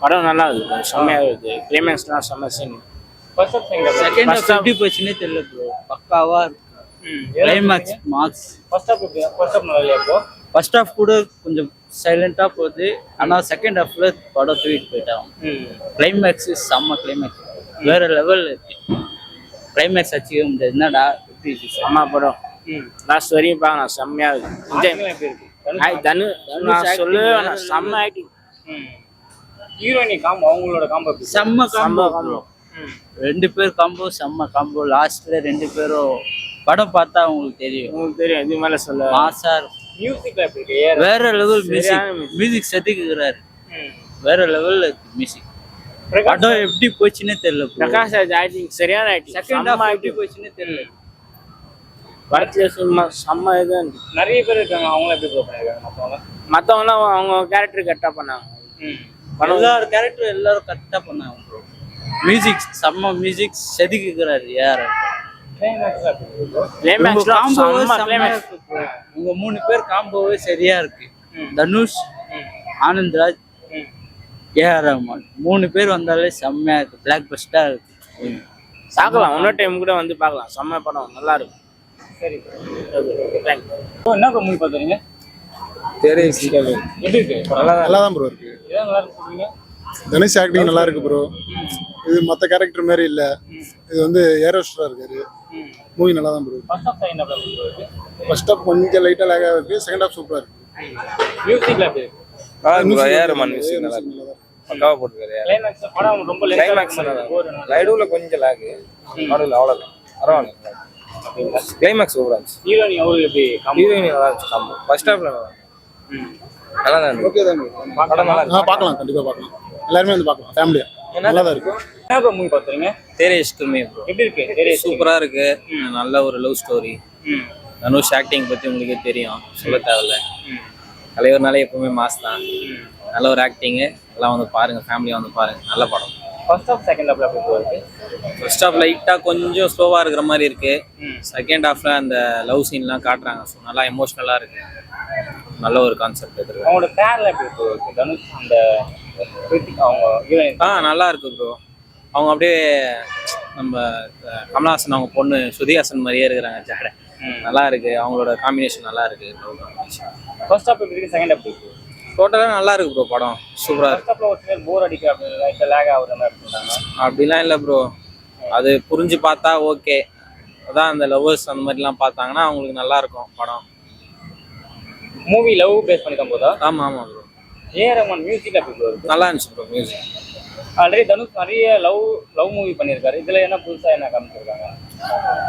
படம் நல்லா இருக்கு செம்மையா இருக்கு. கிளைமேக்ஸ்லாம் செம்ம சீன் செகண்ட் ஹாஃப் எப்படி போச்சுன்னே தெரியல ப்ரோ பக்காவா climax marks first half first half நல்லா இல்லையா ஃபர்ஸ்ட் ஹாஃப் கூட கொஞ்சம் சைலண்டா போகுது. ஆனா செகண்ட் ஹாஃப்ல படம் தூக்கிட்டு போயிட்டாங்க கிளைமேக்ஸ் செம்ம கிளைமேக்ஸ் வேற லெவல் இருக்கு. கிளைமேக்ஸ் அச்சீவ் முடியாது. என்னடா எப்படி இருக்கு? செம்ம படம். லாஸ்ட் வரையும் பார்க்கலாம் செம்மையா இருக்கு. இருக்கு? தனு வேணாம். செம்ம ஆக்டிங் ஹீரோயினி காம்போ அவங்களோட காம்போ செம்ம காம்போ காம்போ ரெண்டு பேர் காம்போ செம்ம காம்போ லாஸ்ட்ல ரெண்டு பேரும் படம் பார்த்தா உங்களுக்கு தெரியும். உங்களுக்கு தெரியும் இது மேல சொல்ல. மாசா ஏஆர் வேற லெவல் மியூசிக். மியூசிக் செதுக்குறாரு வேற லெவல்ல இருக்கு மியூசிக் படம் எப்படி போச்சுன்னே தெரியல. பிரகாஷ் ராஜ் ஆக்டிங் சரியான ஆக்டிங் செகண்ட் ஹாஃப் எப்படி போச்சுன்னே தெரியல. படத்துல சும்மா செம்ம இது நிறைய பேர் இருக்காங்க அவங்கள எப்படி மத்தவங்க மத்தவங்கலாம்? அவங்க கேரக்டர் கரெக்டா பண்ணாங்க. எல்லாரும் கேரக்டர் எல்லாரும் கரெக்டா பண்ணாங்க ப்ரோ மியூசிக் செம்ம மியூசிக் செதுக்குறாரு யார். உங்க மூணு பேர் காம்போவே சரியா இருக்கு. தனுஷ் ஆனந்த்ராஜ் ஏஆர் ரஹ்மான் மூணு பேர் வந்தாலே செம்மையா இருக்கு. பிளாக் பஸ்டா இருக்கு. பார்க்கலாம். இன்னொரு டைம் கூட வந்து பார்க்கலாம். செம்ம படம். நல்லா இருக்கும். சரி என்ன மூவி பார்த்துறீங்க எப்படி இருக்கு? நல்லா நல்லா தான் ப்ரோ இருக்கு. இதான் நல்லா இருக்கு சொல்றீங்க? தனுஷ் ஆக்டிங் நல்லா இருக்கு ப்ரோ இது மற்ற கேரக்டர் மாதிரி இல்ல. இது வந்து ஏரோஸ்டரா இருக்காரு. மூவி நல்லா தான் ப்ரோ ஃபர்ஸ்ட் ஹாஃப் கொஞ்சம் லைட்டா லேகா இருக்கு. செகண்ட் ஹாஃப் சூப்பரா இருக்கு. லைடூல கொஞ்சம் லாகு நடுவில் அவ்வளோதான் பரவாயில்ல. கிளைமேக்ஸ் சூப்பராக இருந்துச்சு. ஹீரோயினி நல்லா இருந்துச்சு ஃபர்ஸ்ட் ஹாஃப்ல நல்லா. நல்லா தான் இருந்துச்சு ஓகே தான் bro. படம் நல்லா ஆ பார்க்கலாம். கண்டிப்பா பார்க்கலாம். எல்லாருமே வந்து பார்க்கலாம். ஃபேமிலியா நல்லா தான் இருக்கு. என்ன மூவி எப்படி இருக்கு? சரி சூப்பரா இருக்கு. நல்ல ஒரு லவ் ஸ்டோரி தனுஷ் ஆக்டிங் பத்தி உங்களுக்கே தெரியும். சொல்ல தேவையில்ல. தலைவர்னாலே எப்பவுமே மாஸ் தான். நல்ல ஒரு ஆக்டிங்கு எல்லாம் வந்து பாருங்க. ஃபேமிலியா வந்து பாருங்க. நல்ல படம். ஃபர்ஸ்ட் ஆஃப் செகண்ட் ஆஃப்ல எப்படி bro இருக்கு? ஃபர்ஸ்ட் ஹாஃப் லைட்டாக கொஞ்சம் ஸ்லோவாக இருக்கிற மாதிரி இருக்கு. செகண்ட் ஹாஃப்ல அந்த லவ் சீன்லாம் காட்டுறாங்க. ஸோ நல்லா எமோஷ்னலாக இருக்கு. நல்ல ஒரு கான்செப்ட் எடுத்துருக்காங்க அவங்களோட பேர்ல எப்படி இருக்கு? தனுஷ் அந்த கிருத்திக் அவங்க ஹீரோயின் ஆ நல்லா இருக்கு ப்ரோ அவங்க அப்படியே நம்ம கமலஹாசன் அவங்க பொண்ணு ஸ்ருதிஹாசன் மாதிரியே இருக்கிறாங்க ஜாட. நல்லா இருக்கு. அவங்களோட காம்பினேஷன் நல்லா இருக்கு. ஃபர்ஸ்ட் ஆஃப் எப்படி செகண்ட் எப்படி இருக்கு? டோட்டலாக நல்லா இருக்கு ப்ரோ படம். சூப்பராக இருக்கு ஆஃப்ல ஒரு சிலர் போர் அடிக்க அப்படின்னு லைட்டா லேக் ஆகுற மாதிரி இருந்தாங்க அப்படிலாம் இல்லை ப்ரோ அது புரிஞ்சு பார்த்தா ஓகே அதான் அந்த லவ்வர்ஸ் அந்த மாதிரிலாம் பார்த்தாங்கன்னா அவங்களுக்கு நல்லா இருக்கும் படம். மூவி லவ் பேஸ் பண்ணி தான் போதா? ஆமாம் ஆமாம் ப்ரோ ஏ ரமன் மியூசிக் எப்படி ப்ரோ நல்லா இருந்துச்சு ப்ரோ மியூசிக் ஆல்ரெடி தனுஷ் நிறைய லவ் லவ் மூவி பண்ணியிருக்காரு இதுல என்ன புதுசா என்ன காமிச்சிருக்காங்க?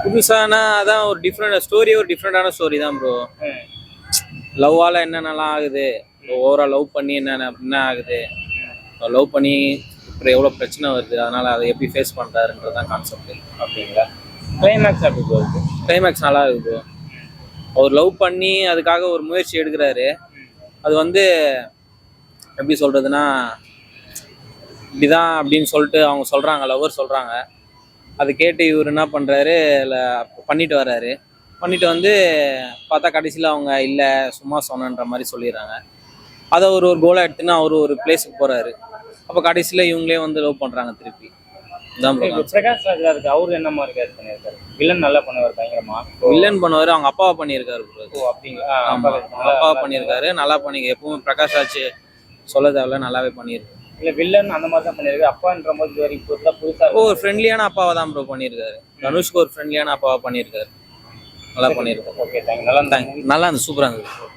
புதுசானா அதான் ஒரு டிஃப்ரெண்ட் ஸ்டோரி ஒரு டிஃப்ரெண்டான ஸ்டோரி தான் ப்ரோ. லவ்வால் என்னென்னலாம் ஆகுது? ஓவரால் லவ் பண்ணி என்னென்ன என்ன ஆகுது? லவ் பண்ணி அப்புறம் எவ்வளோ பிரச்சனை வருது? அதனால் அதை எப்படி ஃபேஸ் பண்ணுறாருன்றது தான் கான்செப்ட் அப்படிங்களா? கிளைமேக்ஸ் எப்படி ப்ரோ கிளைமேக்ஸ் நல்லா இருக்குது அவர் லவ் பண்ணி அதுக்காக ஒரு முயற்சி எடுக்கிறாரு. அது வந்து எப்படி சொல்கிறதுனா இப்படிதான் அப்படின்னு சொல்லிட்டு அவங்க சொல்கிறாங்க லவ்வர் சொல்கிறாங்க அது கேட்டு இவர் என்ன பண்ணுறாரு இல்லை பண்ணிட்டு வர்றாரு. பண்ணிட்டு வந்து பார்த்தா கடைசியில் அவங்க இல்லை சும்மா சொன்னன்ற மாதிரி சொல்லிடுறாங்க. அதை ஒரு ஒரு கோலாக எடுத்துன்னு அவர் ஒரு பிளேஸுக்கு போகிறாரு அப்போ கடைசியில் இவங்களே வந்து லவ் பண்ணுறாங்க திருப்பி. பிரகாஷ் ராஜா இருக்கு அவரு என்ன மாதிரி கேஸ் பண்ணியிருக்காரு? வில்லன் நல்லா பண்ணுவார் பயங்கரமா. வில்லன் பண்ணுவார் அவங்க அப்பாவை பண்ணியிருக்காரு. ஓ அப்படிங்களா? அப்பாவை பண்ணியிருக்காரு நல்லா பண்ணி எப்பவுமே பிரகாஷ் ராஜ் சொல்ல தேவையில்ல நல்லாவே பண்ணியிருக்கு. இல்ல வில்லன் அந்த மாதிரி தான் பண்ணிருக்கு அப்பான்ற போது இது வரைக்கும் புதுசா புதுசா ஒரு ஃப்ரெண்ட்லியான அப்பாவை தான் ப்ரோ பண்ணியிருக்காரு. தனுஷ்க்கு ஒரு ஃப்ரெண்ட்லியான அப்பாவை பண்ணியிருக்காரு. நல்லா பண்ணியிருக்காரு. ஓகே தேங்க் நல்லா நல்லா இருந்துச்சு சூப்பராக இருந்தது